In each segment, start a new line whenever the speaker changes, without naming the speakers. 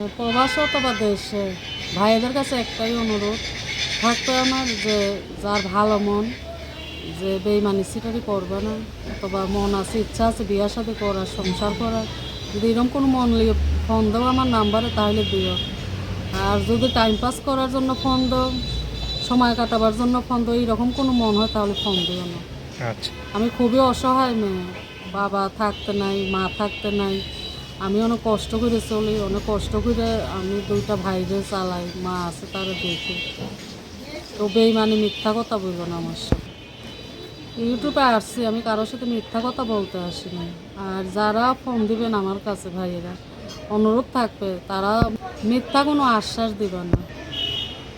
প্রবাস অথবা দেশে ভাইদের কাছে একটাই অনুরোধ থাকবে আমার যে যার ভালো মন যে বেইমানি সিটারি করবে না অথবা মন আছে ইচ্ছা আছে বিয়া সাথে করার সংসার করার যদি এরকম কোনো মন লিয়ে ফোন দাও আমার নাম্বারে তাহলে দিও। আর যদি টাইম পাস করার জন্য ফোন দাও সময় কাটাবার জন্য ফোন দাও এইরকম কোনো মন হয় তাহলে ফোন দিও না।
আচ্ছা।
আমি খুবই অসহায় মেয়ে বাবা থাকতে নাই মা থাকতে নাই আমি অনেক কষ্ট করে চলি, অনেক কষ্ট করে আমি দুইটা ভাইরে চালাই, মা আছে তারা দেখি। তো বেইমানি মিথ্যা কথা বলব না আমার সাথে। ইউটিউবে আসছি, আমি কারোর সাথে মিথ্যা কথা বলতে আসি না। আর যারা ফোন দিবেন আমার কাছে ভাইয়েরা, অনুরোধ থাকবে, তারা মিথ্যা কোনো আশ্বাস দিবে না।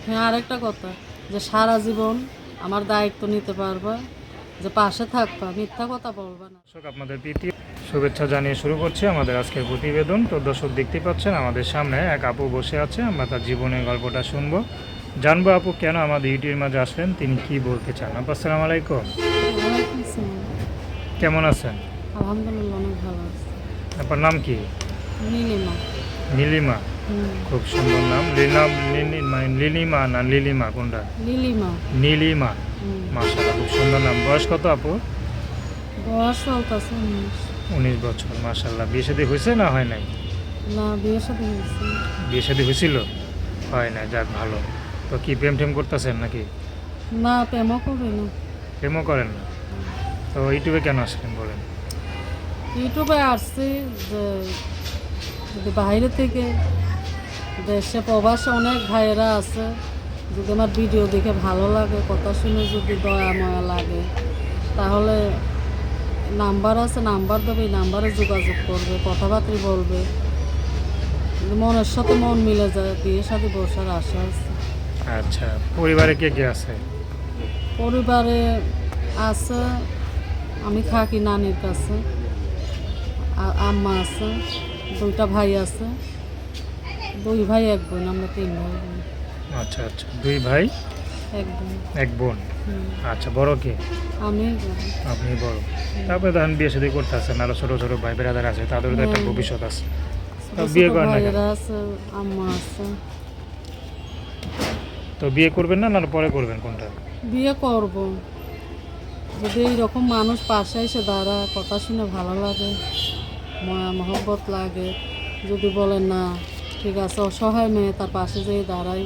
হ্যাঁ আরেকটা কথা, যে সারা জীবন আমার দায়িত্ব নিতে পারবা, যে পাশে থাকবা, মিথ্যা কথা বলবা না।
আপনাদের শুভেচ্ছা জানিয়ে শুরু করছি আমাদের আজকের প্রতিবেদন। তো দর্শক দেখতে পাচ্ছেন আমাদের সামনে এক আপু বসে আছে আমরা তার জীবনের গল্পটা শুনব। জানব আপু কেন আমাদের ইউটিউবের মাঝে আসলেন তিনি কি বলতে চান? আপু আসসালামু আলাইকুম। কেমন আছেন?
আলহামদুলিল্লাহ অনেক ভালো আছে।
আপনার নাম কি?
নীলিমা।
নীলিমা। খুব সুন্দর নাম। লিলাম লিলি- মানে লিলিমা না লিলিমা কোনটা?
নীলিমা।
নীলিমা। মাশাআল্লাহ খুব সুন্দর নাম। বয়স কত আপু?
বয়স চলতেছে উনিশ
বছর মাশাআল্লাহ। বিয়ে শাদী হয়েছে না হয় নাই?
না বিয়ে হয়েছে।
বিয়ে শাদী হয়েছিল? হয় না যাক ভালো। তো কি প্রেম টেম করতেছেন নাকি?
না প্রেমও করি না।
প্রেমও করেন না? তো ইউটিউবে কেন আসলেন বলেন?
ইউটিউবে আসছি যে যদি বাইরে থেকে দেশে প্রবাসে অনেক ভাইয়েরা আছে যদি আমার ভিডিও দেখে ভালো লাগে কথা শুনে যদি দয়া ময়া লাগে তাহলে নাম্বার আছে নাম্বার দেবে এই নাম্বারে যোগাযোগ করবে কথাবার্তা বলবে। মনের সাথে মন মিলে যায় বিয়ে সাথে বসার আশা আছে।
আচ্ছা পরিবারে কে কে আছে?
পরিবারে আছে আমি থাকি নানির কাছে আম্মা আছে দুইটা ভাই আছে দুই ভাই এক বোন আমরা তিন ভাই।
আচ্ছা আচ্ছা দুই ভাই?
এক বোন।
এক বোন। আচ্ছা বড় কে?
আমি।
আপনি বড়। তারপরে ধরেন বিয়ে শাদী করতে আসছেন আরও ছোট ছোট ভাই বেড়াদার আছে তাদেরও তো একটা ভবিষ্যৎ আছে। বিয়ে করেন না তো বিয়ে করবেন না না পরে করবেন কোনটা?
বিয়ে করব। যদি এইরকম মানুষ পাশে এসে দাঁড়া কথা শুনে ভালো লাগে ময়া মহব্বত লাগে যদি বলে না ঠিক আছে অসহায় মেয়ে তার পাশে যেয়ে দাঁড়াই।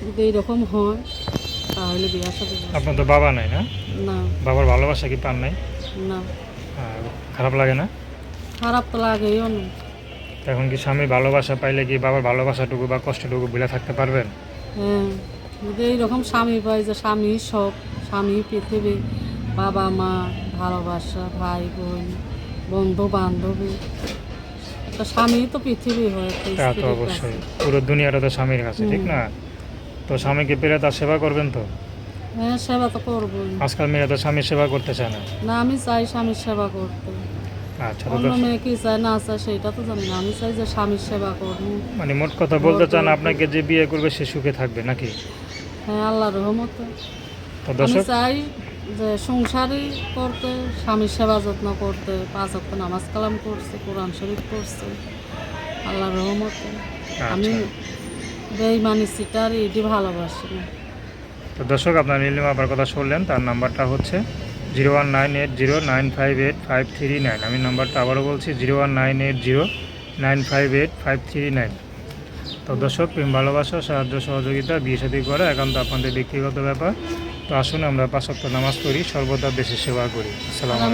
যদি এইরকম হয় তাহলে বিয়ে
আপনার তো বাবা নাই না?
না।
বাবার ভালোবাসা কি পান নাই?
না।
খারাপ লাগে না?
খারাপ তো লাগেও না
এখন কি স্বামীর ভালোবাসা পাইলে কি বাবার ভালোবাসাটুকু বা কষ্টটুকু ভুলে থাকতে পারবেন?
হ্যাঁ। যদি এইরকম স্বামী পাই যে স্বামী সব স্বামী পৃথিবী বাবা মা ভালোবাসা ভাই বোন বন্ধু বান্ধবী স্বামী তো পৃথিবী হয়
তা তো অবশ্যই। পুরো দুনিয়াটা তো স্বামীর কাছে ঠিক না? তো স্বামীকে পেলে তার সেবা করবেন তো?
হ্যাঁ সেবা তো করবোই।
আজকাল মেয়েরা তো স্বামীর সেবা করতে চায় না।
না আমি চাই স্বামীর সেবা করতে।
আচ্ছা তো
অন্য মেয়ে কি চায় না চায় সেটা তো জানি না। আমি চাই যে স্বামীর সেবা করব
মানে মোট কথা বলতে চান আপনাকে যে বিয়ে করবে সে সুখে থাকবে নাকি?
হ্যাঁ আল্লাহ রহমতে।
তো
আমি
দর্শক
চাই যে সংসারই করতে স্বামীর সেবা যত্ন করতে পাঁচ অক্ট নামাজ কালাম করছে কোরআন শরীফ করছে আল্লাহ রহমতে। আমি
আচ্ছা।
বেইমানি সিটার এটি ভালোবাসি না।
তো দর্শক আপনার নীলিমা আবার কথা শুনলেন তার নাম্বারটা হচ্ছে zero one nine eight zero nine five eight five three nine. আমি নাম্বারটা আবারও বলছি zero one nine eight zero nine five eight five three nine. তো দর্শক প্রেম ভালোবাসা সাহায্য সহযোগিতা বিয়ে সাথী করা একান্ত আপনাদের ব্যক্তিগত ব্যাপার। তো আসুন আমরা পাঁচক্ত নামাজ পড়ি সর্বদা দেশের সেবা করি। আসসালামু